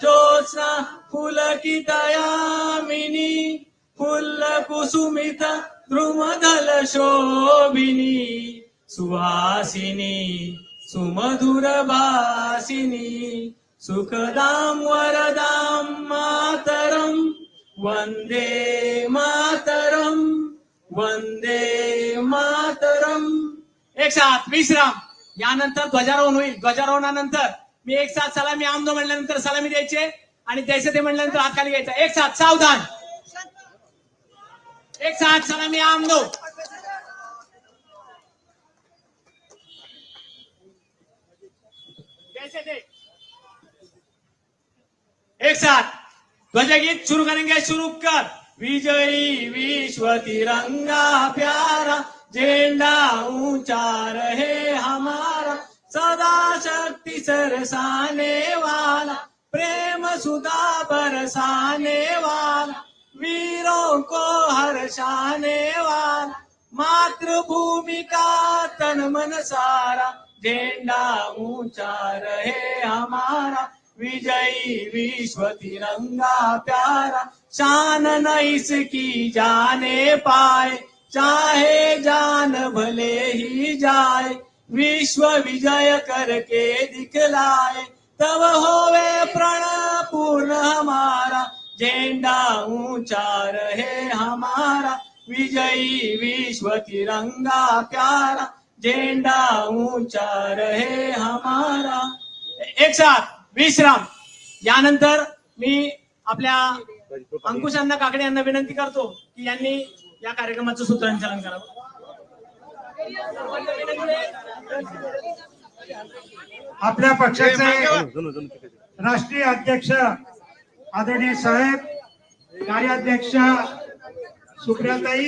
ज्योत्स्ना पुलकितयामिनी फुल्ल कुसुमित द्रुमदल शोभिनी सुहासिनी सुमधुरभासिनी सुखदां वरदां मातरं वन्दे मातरं वंदे मातरम। एक साथ विश्राम यानंतर ध्वजारोहण होईल ध्वजारोहणानंतर मी एक साथ सलामी आमदो म्हणल्यानंतर सलामी द्यायचे आणि द्यायचं ते म्हणल्यानंतर हात खाली घ्यायचा. एक साथ सावधान. एक साथ सलामी आमदो. एक साथ. ध्वज गीत शुरू करेंगे शुरू कर. विजयी विश्व तिरंगा प्यारा झेंडा ऊंचा रहे हमारा. सदा शक्ति सरसाने वाला प्रेम सुधा बरसाने वाला वीरों को हर्षाने वाला मातृभूमि का तन मन सारा झेंडा ऊंचा रहे हमारा विजयी विश्व तिरंगा प्यारा शान न इसकी जाने पाए चाहे जान भले ही जाए विश्व विजय करके दिखलाए। तब होवे प्रण पूर्ण हमारा। झेंडा ऊंचा रहे हमारा। विजयी विश्व तिरंगा प्यारा। झेंडा ऊंचा रहे हमारा। एक साथ विश्राम। यानंतर मी आपल्या अंकुशांना काकडे यांना विनंती करतो की यांनी या कार्यक्रमाचं सूत्रसंचालन करावं. आपल्या पक्षाचे राष्ट्रीय अध्यक्ष आदरणीय साहेब कार्याध्यक्ष सुप्रियाताई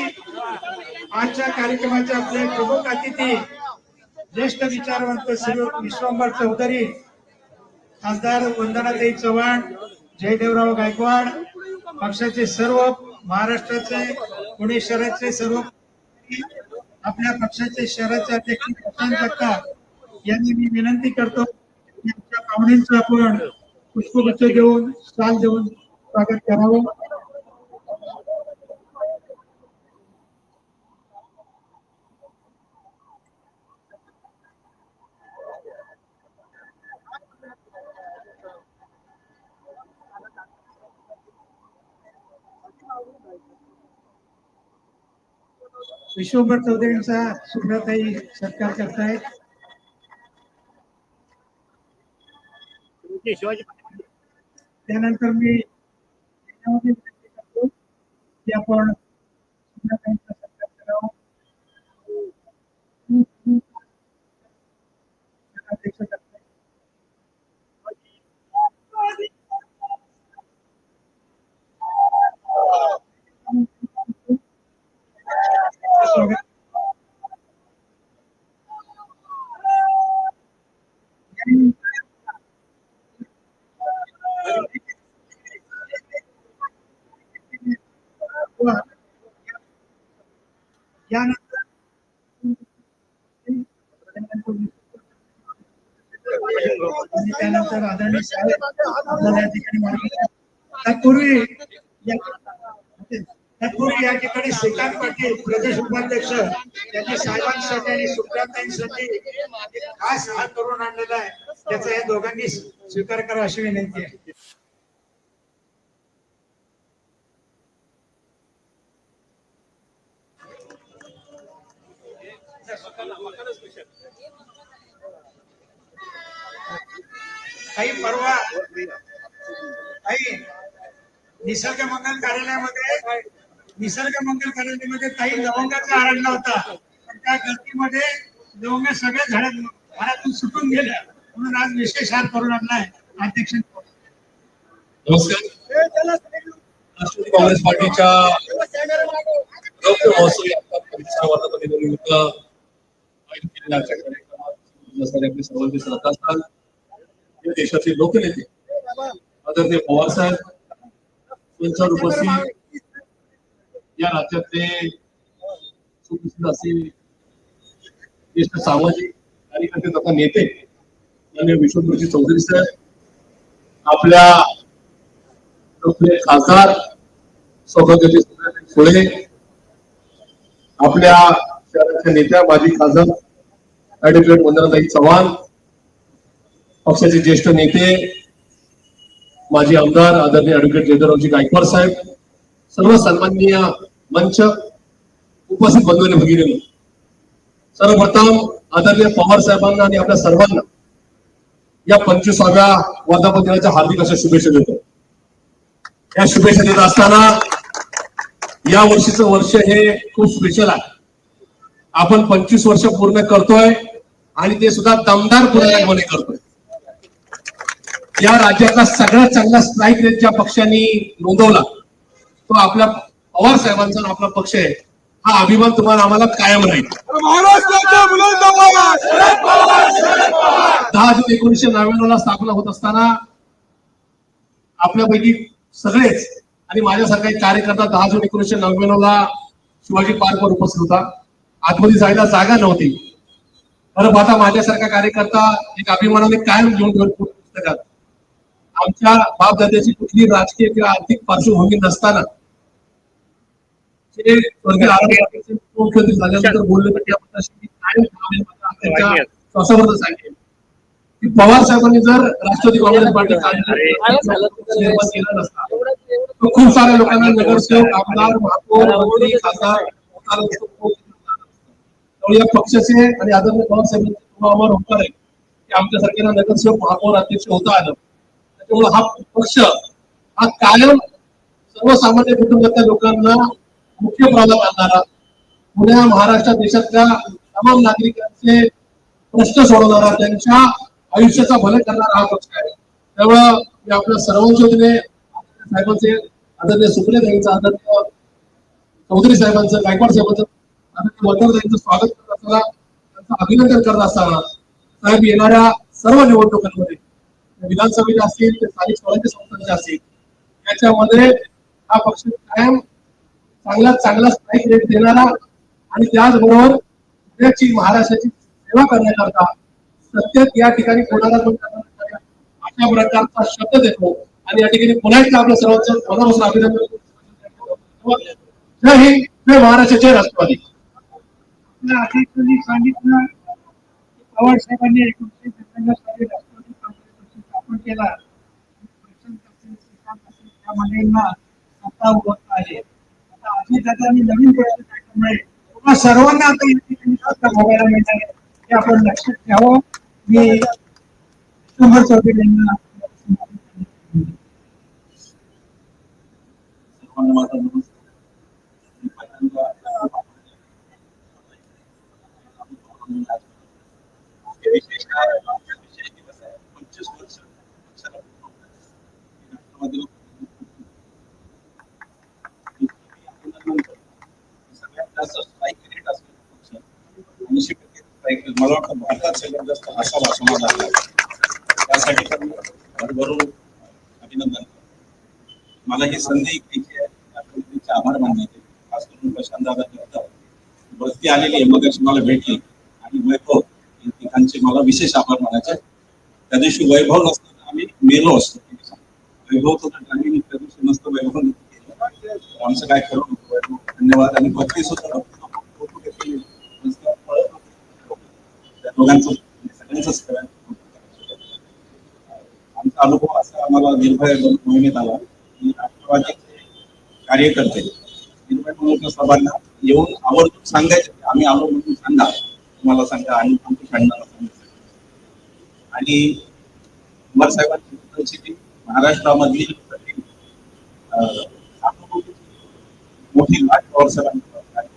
आजच्या कार्यक्रमाचे आपले प्रमुख अतिथी ज्येष्ठ विचारवंत श्री विश्वंभर चौधरी खासदार वंदनाताई चव्हाण जयदेवराव गायकवाड पक्षाचे सर्व महाराष्ट्राचे पुणे शहराचे सर्व आपल्या पक्षाचे शहराचे अध्यक्ष प्रशांत जगताप यांनी मी विनंती करतो की आमच्या पाहुण्यांचं आपण पुष्पगुच्छ देऊन साल देऊन स्वागत करावं. विश्वभर चौधरींचा सुप्रताई सत्कार करतायत त्यानंतर मी की आपण सुप्रताईंचा सत्कार करावा अध्यक्ष करतायत. स्वागत यानंतर आणि त्यानंतर आदरणीय साहेब आपल्याला या ठिकाणी मार्गदर्शन तत्पूर्वी या- तत्पूर्वी या ठिकाणी श्रीकांत पाटील प्रदेश उपाध्यक्ष त्यांनी साहेबांसाठी आणि सुप्रियाताईंसाठी खास हात करून आणलेला आहे. त्याचा या दोघांनी स्वीकार करा अशी विनंती आहे. काही परवा काही निसर्ग मंगल कार्यालयामध्ये निसर्ग मंगल कार्यालयामध्ये काही लवंगाचा हार होता. पण त्या गर्दीमध्ये लवंग सगळे झाडात घरातून सुटून गेल्या म्हणून आज विशेष हार करून आणलाय अध्यक्ष. नमस्कार. राष्ट्रवादी काँग्रेस पार्टीच्या रौप्य आयोजित केलेल्या कार्यक्रमात सर्वांचे श्रद्धास्थान या देशाचे लोकनेते. आदरणीय पवार साहेब यांच्यावर उपस्थित या राज्यातले सुप्रसिद्ध असे ज्येष्ठ सामाजिक कार्यकर्ते तथा नेते माननीय विश्वगुरुजी चौधरी साहेब आपल्या आपले खासदार सौभाग्यवती फुले आपल्या शहराच्या नेत्या माजी खासदार ऍडव्होकेट वंदनाताई चव्हाण पक्षाचे ज्येष्ठ नेते माजी आमदार आदरणीय ऍडव्होकेट जयदरावजी गायकवाड साहेब सर्व सन्माननीय मंच उपस्थित बंधूने भगिनी सर्वप्रथम आदरणीय पवार साहेबांना आणि आपल्या सर्वांना या पंचवीसाव्या वर्धापन दिनाच्या हार्दिक अशा शुभेच्छा देतो. या शुभेच्छा देत असताना या वर्षीचं वर्ष हे खूप स्पेशल आहे. आपण पंचवीस वर्ष पूर्ण करतोय आणि ते सुद्धा दमदार पूर्णपणे करतोय. या राज्यातला सगळ्यात चांगला स्ट्राईक रेट ज्या पक्षांनी नोंदवला तो आपल्या पवार साहेबांचा आपला पक्ष आहे. हा अभिमान तुम्हाला आम्हाला कायम राहील. दहा जून एकोणीसशे नव्याण्णव ला स्थापना होत असताना आपल्यापैकी सगळेच आणि माझ्यासारखा एक कार्यकर्ता दहा जून एकोणीसशे नव्याण्णव ला शिवाजी पार्कवर उपस्थित होता. आतमध्ये जायला जागा नव्हती. खरं आता माझ्यासारखा कार्यकर्ता एक अभिमानाने कायम घेऊन घेऊन पुस्तकात. आमच्या बापदाद्याची कुठली राजकीय किंवा आर्थिक पार्श्वभूमी नसताना जे स्वर्गीय मुख्यमंत्री झाल्यानंतर बोलले सांगेल की पवार साहेबांनी जर राष्ट्रवादी काँग्रेस पार्टी निर्माण केला नसता तर खूप साऱ्या लोकांना नगरसेवक आमदार महापौर मंत्री खासदार. त्यामुळे या पक्षाचे आणि आदरणीय पवार साहेबांचे होणार आहे. की आमच्यासारख्याला नगरसेवक महापौर अध्यक्ष होता आलं. किंवा हा पक्ष हा कायम सर्वसामान्य कुटुंबातल्या लोकांना मुख्य प्रभाव आणणारा पुण्या महाराष्ट्र देशातल्या तमाम नागरिकांचे प्रश्न सोडवणारा त्यांच्या आयुष्याचा भले करणारा हा पक्ष आहे. त्यामुळं मी आपल्या सर्वांच्या वतीने साहेबांचे आदरणीय सुप्रिया यांचं आदरणीय चौधरी साहेबांचं गायकवाड साहेबांचं आदरणीय वंदना यांचं स्वागत करत असताना त्यांचं अभिनंदन करत असताना साहेब येणाऱ्या सर्व निवडणुकांमध्ये विधानसभेच्या असतील ते स्थानिक स्वराज्य संस्थांच्या असतील त्याच्यामध्ये हा पक्ष कायम चांगला चांगला स्ट्राईक रेट देणारा आणि त्याचबरोबर पुण्याची महाराष्ट्राची सेवा करण्याकरता सत्तेत या ठिकाणी कोणाला अशा प्रकारचा शब्द देतो. आणि या ठिकाणी पुन्हा एकदा आपल्या सर्वांचं मनापासून अभिनंदन जय हिंद जय महाराष्ट्र जय राष्ट्रवादी. सांगितलं पवार साहेबांनी एकोणीसशे सत्त्याण्णव साली राष्ट्रवादी काँग्रेस पक्ष केला नवीन सर्वांना आता मिळणार आहे हे आपण लक्षात घ्यावं मी शंभर चौधरी यांना विशेष काय आहे? आमच्या विषयी दिवस आहे. पंचवीस वर्ष पक्षाला राष्ट्रवादीला सगळ्यात जास्त strike rate असलेला पक्ष. ऐंशी टक्के strike rate. मला वाटतं भारतात सगळ्यात जास्त असा भाषणात झाला त्यासाठी भरभरून अभिनंदन मला ही संधी घ्यायची आभार मानण्याचे खास करून प्रशांत दादा करतात बस्ती आलेली आहे मग मला भेटली. आणि वैभव या ठिकाणचे मला विशेष आभार मानायचे त्या दिवशी वैभव नसतं आम्ही मेलो असतो. वैभव तर ड्रायव्हिंग त्या दिवशी नसतं वैभव आमचं काय खरं धन्यवाद. आणि बत्ती सुद्धा फोटो घेतली. मस्त पळत होते. त्या दोघांचं सगळ्यांचं सगळ्यांचं आमचा अनुभव असा आम्हाला निर्भय मोहिमेत आला. की राष्ट्रवादीचे कार्यकर्ते. निर्भय सभांना येऊन आवर्जून सांगायचे. आम्ही आलो म्हणून सांगा तुम्हाला सांगा. आणि आमच्या फ्रेंडांना सांगा. आणि कुमार साहेबांची परिस्थिती महाराष्ट्रामधली मोठी लाट पवार साहेबांची आणि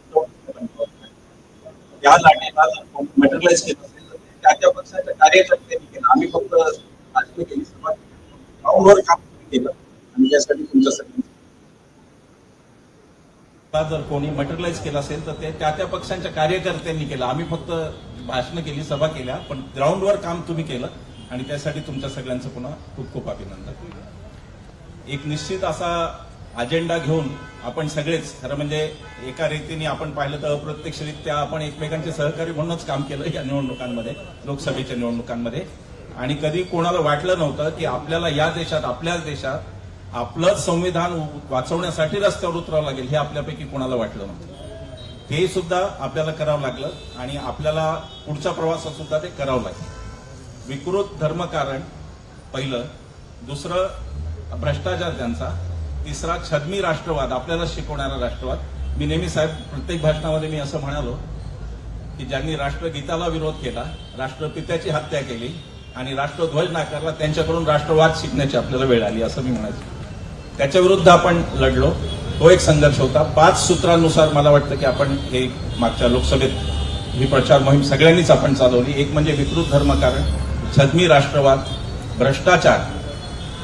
या लाटेला जर मटेरियलाइज केलं असेल तर त्या त्या पक्षाच्या कार्यकर्त्यांनी केलं. आम्ही फक्त राजकीय केली. सुरुवात ग्राउंडवर काम केलं. आणि त्यासाठी तुमच्या जर कोणी मटेरियलाइज केला असेल तर ते त्या त्या पक्षांच्या कार्यकर्त्यांनी केलं. आम्ही फक्त भाषणं केली सभा केल्या पण ग्राउंडवर काम तुम्ही केलं. आणि त्यासाठी तुमच्या सगळ्यांचं पुन्हा खूप खूप अभिनंदन. एक निश्चित असा अजेंडा घेऊन आपण सगळेच खरं म्हणजे एका रीतीने आपण पाहिलं तर अप्रत्यक्षरित्या आपण एकमेकांचे सहकारी म्हणूनच काम केलं या निवडणुकांमध्ये लोकसभेच्या निवडणुकांमध्ये. आणि कधी कोणाला वाटलं नव्हतं की आपल्याला या देशात आपल्याच देशात आपलं संविधान वाचवण्यासाठी रस्त्यावर उतरावं लागेल हे आपल्यापैकी कोणाला वाटलं नव्हतं. हे सुद्धा आपल्याला करावं लागलं आणि आपल्याला पुढच्या प्रवासात सुद्धा ते करावं लागेल. विकृत धर्मकारण पहिलं. दुसरं भ्रष्टाचार त्यांचा. तिसरा छदमी राष्ट्रवाद आपल्याला शिकवणारा राष्ट्रवाद. मी नेहमी साहेब प्रत्येक भाषणामध्ये मी असं म्हणालो की ज्यांनी राष्ट्रगीताला विरोध केला राष्ट्रपित्याची हत्या केली आणि राष्ट्रध्वज नाकारला त्यांच्याकडून राष्ट्रवाद शिकण्याची आपल्याला वेळ आली असं मी म्हणायचं. त्याच्याविरुद्ध आपण लढलो. तो एक संघर्ष होता. पाच सूत्रांनुसार मला वाटतं की आपण हे मागच्या लोकसभेत ही प्रचार मोहीम सगळ्यांनीच आपण चालवली. एक म्हणजे विकृत धर्मकारण छदमी राष्ट्रवाद भ्रष्टाचार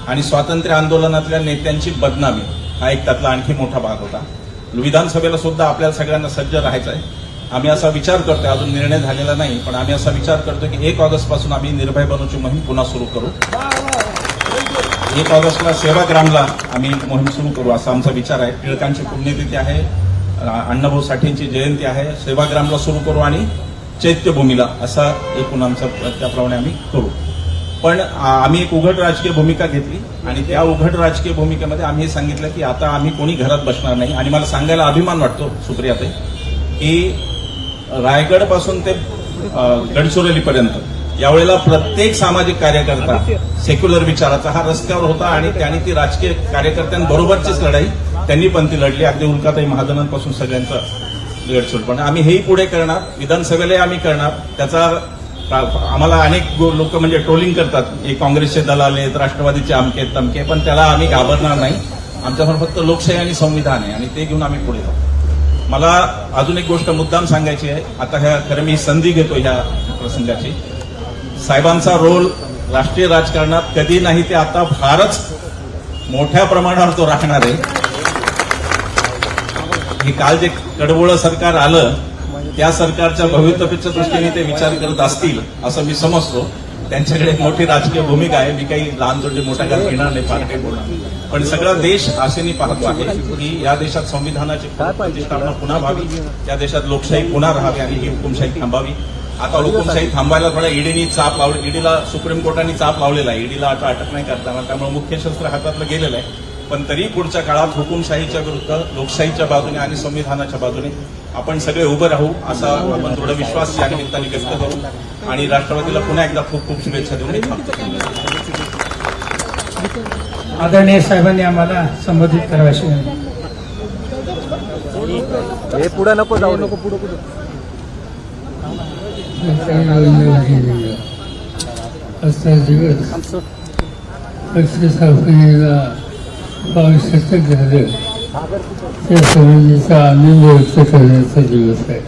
आणि स्वातंत्र्य आंदोलनातल्या नेत्यांची बदनामी हा एक त्यातला आणखी मोठा भाग होता. विधानसभेला सुद्धा आपल्याला सगळ्यांना सज्ज राहायचं आहे आम्ही असा विचार करतोय अजून निर्णय झालेला नाही पण आम्ही असा विचार करतो की एक ऑगस्टपासून आम्ही निर्भय बनूची मोहीम पुन्हा सुरू करू. एक ऑगस्टला सेवाग्रामला आम्ही मोहीम सुरू करू असा आमचा विचार आहे. टिळकांची पुण्यतिथी आहे अण्णाभाऊ साठेंची जयंती आहे सेवाग्रामला सुरू करू आणि चैत्यभूमीला असा एकूण आमचा त्याप्रमाणे आम्ही करू. पण आम्ही एक उघड राजकीय भूमिका घेतली आणि त्या उघड राजकीय भूमिकेमध्ये आम्ही हे सांगितलं की आता आम्ही कोणी घरात बसणार नाही. आणि मला सांगायला अभिमान वाटतो सुप्रियाताई की रायगडपासून ते गडचिरोलीपर्यंत. यावेळेला प्रत्येक सामाजिक कार्यकर्ता सेक्युलर विचाराचा हा रस्त्यावर होता आणि त्यांनी ती राजकीय कार्यकर्त्यांबरोबरचीच लढाई त्यांनी पण ती लढली. अगदी उल्काताई महाजनांपासून सगळ्यांचा गडचिरोली. पण आम्ही हेही पुढे करणार विधानसभेलाही आम्ही करणार. त्याचा आम्हाला अनेक लोक म्हणजे ट्रोलिंग करतात. हे काँग्रेसचे दलाल आहेत राष्ट्रवादीचे अमके तमके पण त्याला आम्ही घाबरणार नाही. आमच्यासमोर फक्त लोकशाही आणि संविधान आहे आणि ते घेऊन आम्ही पुढे जाऊ. मला अजून एक गोष्ट मुद्दाम सांगायची आहे. आता ह्या खरं मी संधी घेतो ह्या प्रसंगाची. साहेबांचा रोल राष्ट्रीय राजकारणात कधी नाही ते आता फारच मोठ्या प्रमाणावर तो राहणार आहे. हे काल जे कडबोळं सरकार आलं त्या सरकारच्या भवितव्याच्या दृष्टीने ते विचार करत असतील असं मी समजतो. त्यांच्याकडे मोठी राजकीय भूमिका आहे. मी काही लहान जोडे मोठ्या घात घेणार नाही फार काही बोलणार पण सगळा देश आशेने पाहतो आहे की या देशात संविधानाची प्रतिष्ठापना म्हणजे पुन्हा व्हावी या देशात लोकशाही पुन्हा राहावी आणि ही हुकुमशाही थांबावी. आता हुकुमशाही थांबायला थोडा ईडीनी चाप लावली ईडीला सुप्रीम कोर्टाने चाप लावलेला आहे. ईडीला आता अटक नाही करताना त्यामुळे मुख्य शस्त्र हातातलं गेलेलं आहे. पण तरी पुढच्या काळात हुकुमशाहीच्या विरुद्ध लोकशाहीच्या बाजूने आणि संविधानाच्या बाजूने आपण सगळे उभं राहू असा आपण दृढ विश्वास या निमित्ताने व्यक्त करू. आणि राष्ट्रवादीला पुन्हा एकदा खूप खूप शुभेच्छा देऊन आदरणीय साहेबांनी आम्हाला संबोधित करावाशी विनंती. हे पुढे नको जाऊ नको पुढे दिवस आवश्यक झालं त्या संबंधीचा आनंद व्यक्त करण्याचा दिवस आहे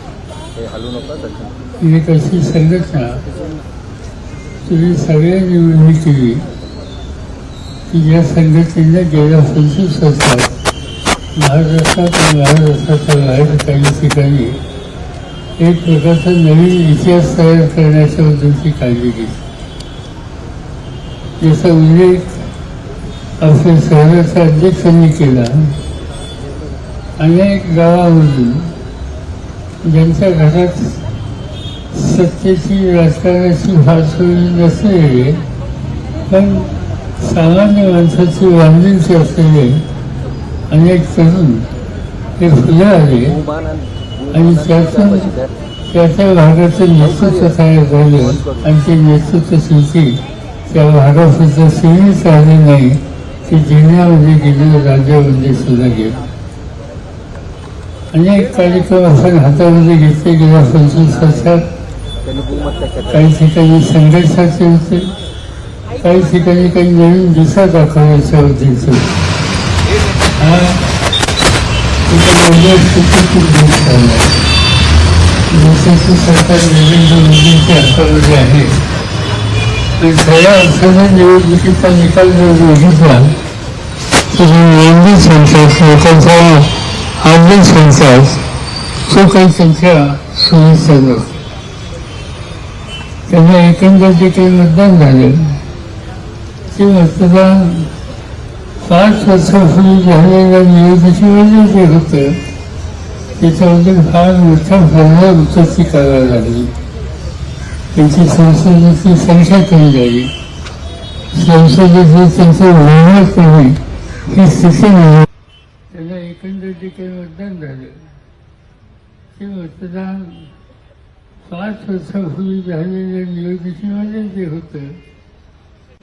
ही एक अशी संघटना तुम्ही सगळ्यांनी मिळून केली की या संघटनेने गेल्या पंचवीस वर्षात महाराष्ट्रात आणि महाराष्ट्राच्या बाहेर काही ठिकाणी एक प्रकारचा नवीन इतिहास तयार करण्याच्या बद्दलची काळजी घेतली. याचा उल्लेख आपल्या शहराच्या अध्यक्षांनी केला अनेक गावामधून ज्यांच्या घरात सत्तेची राजकारणाची फार सोयी नसलेले पण सामान्य माणसाची बांधिलकी असलेले अनेक तरुण हे फुले आले आणि त्यातून त्या त्या भागाचं नेतृत्व तयार झालं आणि ते नेतृत्व शेवटी त्या भागापुरतं सीमित राहिले नाही ते जिल्ह्यामध्ये गेले राज्यामध्ये सुद्धा गेलं. अनेक कार्यक्रम आपण हातामध्ये घेतले गेल्या पंचवीस वर्षात काही ठिकाणी संघर्षाचे होते. काही ठिकाणी काही नवीन दिशा दाखवण्याच्या उद्देश हा? एका वेगळ्या सरकार नरेंद्र मोदींच्या हातामध्ये आहे. आणि खऱ्या अर्थानं निवडणुकीचा निकाल जर बघितला तर नोंदी संख्यात लोकांचा आदर संख्यात तो काही संख्या सुरू नव्हती. त्यांना एकंदर जे काही मतदान झालं ते मतदान पाच वर्षापूर्वी झालेल्या निवडणुकीमध्ये जे होतं त्याच्यामध्ये फार मोठ्या लागली. त्यांची संसदेची संख्या कमी झाली. संसदेची त्यांचं व्यवहार कमी. ही स्थिती नाही त्याला एकंदर जे काही मतदान झालं ते मतदान पाच वर्षापूर्वी झालेल्या निवडणुकीमध्ये जे होतं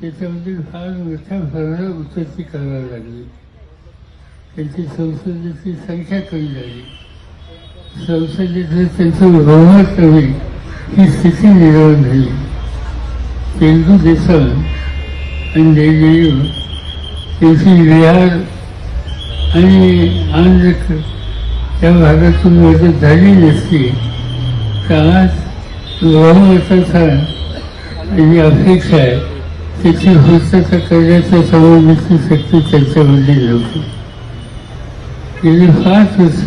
त्याच्यामध्ये फार मोठ्या प्रमाणात उतरती करावी लागली. त्यांची संसदेची संख्या कमी झाली. संसदेचं त्यांचं व्यवहार कमी ही स्थिती निर्माण झाली. तेलगू देश आणि जयदेव त्यांची बिहार आणि आंध्र त्या भागातून मदत झाली नसती तर आज बहुमताचा अपेक्षा आहे. त्याची पूर्तता करण्याच्या संबंधीची शक्ती त्यांच्यामध्ये नव्हती गेली पाच वर्ष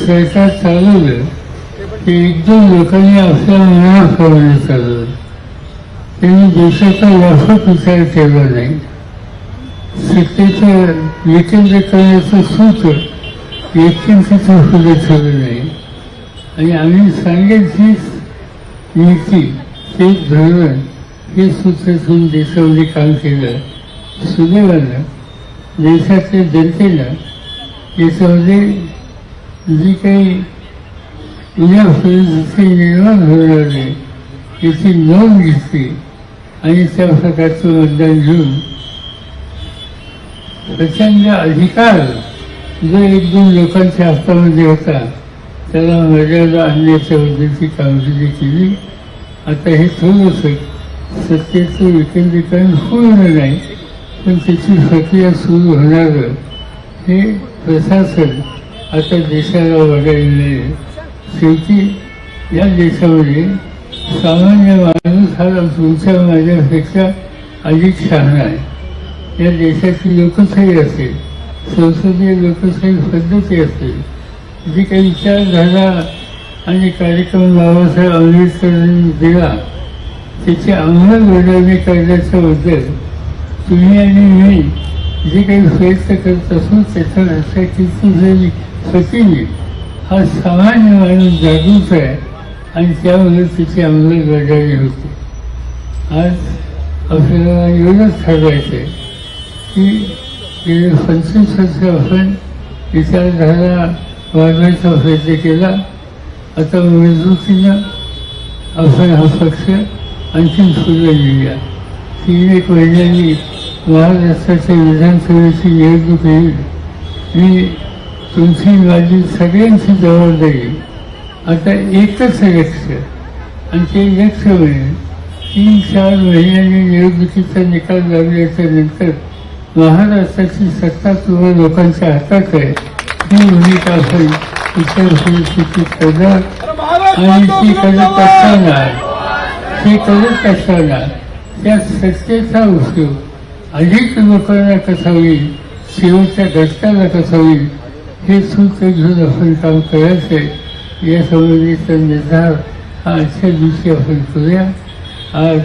सरकार चालवलं ते एक दोन लोकांनी आपल्या मनावर प्रमाणे चालवलं त्यांनी देशाचा व्यापक विचार केला नाही। सत्तेचं विकेंद्र करण्याचं सूत्र व्यक्तींचं फुलं ठेवलं नाही। आणि आम्ही सांगेल हीच नीती तेच धोरण हे सूत्र देशामध्ये काम केलं सुदैवानं देशातल्या जनतेला याच्यामध्ये जी काही उद्या निर्माण होणार आहे याची नोंद घेतली आणि त्या प्रकारचं मतदान घेऊन प्रचंड अधिकार जो एक दोन लोकांच्या हातामध्ये होता त्याला मर्यादा आणण्याच्या बद्दलची कामगिरी केली. आता हे थोडंसं सत्तेचं विकेंद्रीकरण होणार नाही पण त्याची प्रक्रिया सुरू होणारं. हे प्रशासन आता देशाला वगैरे शेवटी या देशामध्ये सामान्य माणूस हा तुमच्या माझ्यापेक्षा अधिक शहाणा आहे. या देशाची लोकशाही असेल संसदीय लोकशाही पद्धती असेल जी काही विचारधारा आणि कार्यक्रम बाबासाहेब आंबेडकरांनी दिला त्याची अंमलबजावणी करण्याच्या बद्दल तुम्ही आणि मी जे काही प्रयत्न करत असू त्याच्या लक्षात जरी प्रतिनिधी हा सामान्य माणूस जागृत आहे आणि त्यामुळे तिची अंमलबजावणी होते. आज आपल्याला एवढंच ठरवायचं आहे की गेले पंचवीस वर्ष आपण विचारधारा वाढवायचा प्रयत्न केला. आता मजबूतीनं आपण हा पक्ष अंतिम सूर्य लिहिल्या तीन एक महिन्यांनी महाराष्ट्राच्या विधानसभेची निवडणूक येईल. मी तुमची माझी सगळ्यांची जबाबदारी आता एकच लक्ष आणि ते लक्ष म्हणजे तीन चार महिन्यांनी निवडणुकीचा निकाल लागल्याच्या नंतर महाराष्ट्राची सत्ता तुम्हा लोकांच्या हातात आहे. ही भूमिका आपण इतर परिस्थितीत करणार आणि ती करत असताना हे करत असताना त्या सत्तेचा उपयोग अधिक लोकांना कसा होईल? शेवटच्या घटकाला कसा होईल? हे सूत्र घेऊन आपण काम करायचं आहे या संबंधीचा निर्धार हा आजच्या दिवशी आपण करूया. आज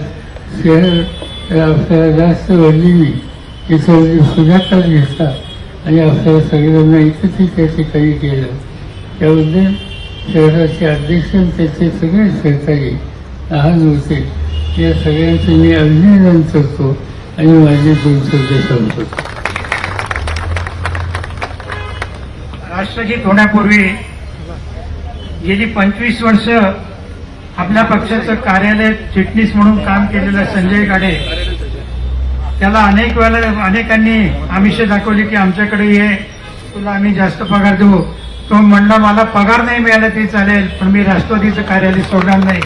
शहर आपल्याला जास्त वाढलेली याच्यामध्ये पुढाकार घेतला आणि आपल्याला सगळ्यांना एकत्रित त्या ठिकाणी केलं. त्याबद्दल शहराचे अध्यक्ष त्याचे सगळे सहकारी लहान होते या सगळ्यांचं मी अभिनंदन करतो आणि माझे दोन सांगतो राष्ट्रगीत होण्यापूर्वी गेली पंचवीस वर्ष आपल्या पक्षाचं कार्यालय चिटणीस म्हणून काम केलेलं संजय गाडे त्याला अनेक वेळेला अनेकांनी आमिष दाखवली की आमच्याकडे ये तुला आम्ही जास्त पगार देऊ. तो म्हणला मला पगार नाही मिळाला तरी चालेल पण मी राष्ट्रवादीचं कार्यालय सोडणार नाही.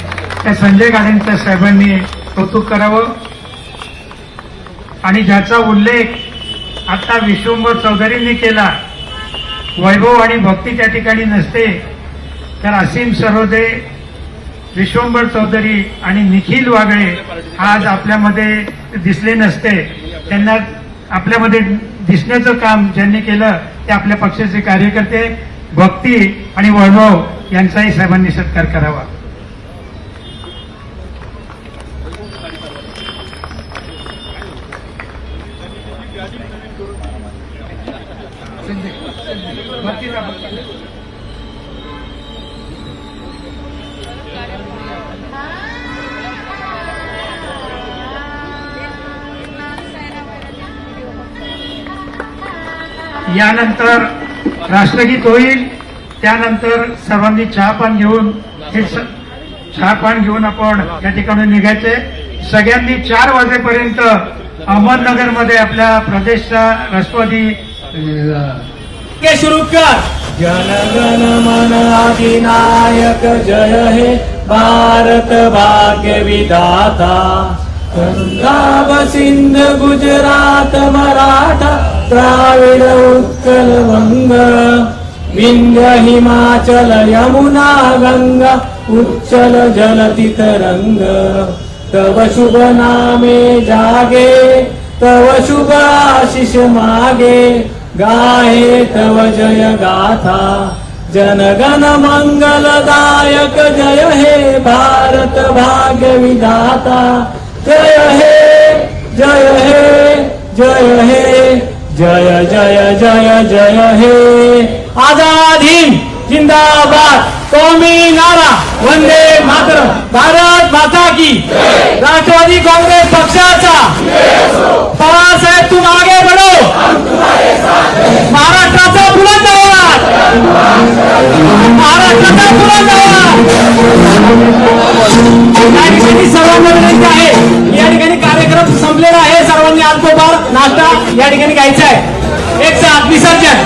त्या संजय गाडेंच्या साहेबांनी कौतुक करावं. आणि ज्याचा उल्लेख आता विश्वंभर चौधरींनी केला वैभव आणि भक्ती त्या ठिकाणी नसते तर असीम सरोदे विश्वंभर चौधरी आणि निखिल वागळे आज आपल्यामध्ये दिसले नसते. त्यांना आपल्यामध्ये दिसण्याचं काम ज्यांनी केलं ते आपल्या पक्षाचे कार्यकर्ते भक्ती आणि वैभव यांचाही साहेबांनी सत्कार करावा. यानंतर राष्ट्रगीत होईल त्यानंतर सर्वांनी चहापान घेऊन हे चहापान घेऊन आपण या ठिकाणी निघायचे. सगळ्यांनी चार वाजेपर्यंत अहमदनगरमध्ये आपल्या प्रदेशचा राष्ट्रवादी के शुरू कर. जन गण मन अधिनायक जय हे भारत भाग्य विधाता. पंजाब सिंध गुजरात मराठा द्राविड उत्कल वंग विंध्य हिमाचल यमुना गंगा उच्चल जलती तरंग तव शुभ नामे जागे तव शुभ आशिष मागे। गाहे तव जय गाथा जनगण मंगलदायक जय हे भारत भाग्य विधाता जय हे जय हे जय हे जय जय जय जय हे. आझाद हिंद जिंदाबाद. कौमी नारा वंदे मात्र भारत माता की राष्ट्रवादी काँग्रेस पक्षाचा पवारसाहेब तुम आगे बढो. महाराष्ट्राचा बुलंद आवाज महाराष्ट्राचा बुलंद आवाज या ठिकाणी सर्वांना विनंती आहे. या ठिकाणी कार्यक्रम संपलेला आहे. सर्वांनी अल्पोपार नाश्ता या ठिकाणी घ्यायचा आहे. एक साथ विसर्जन.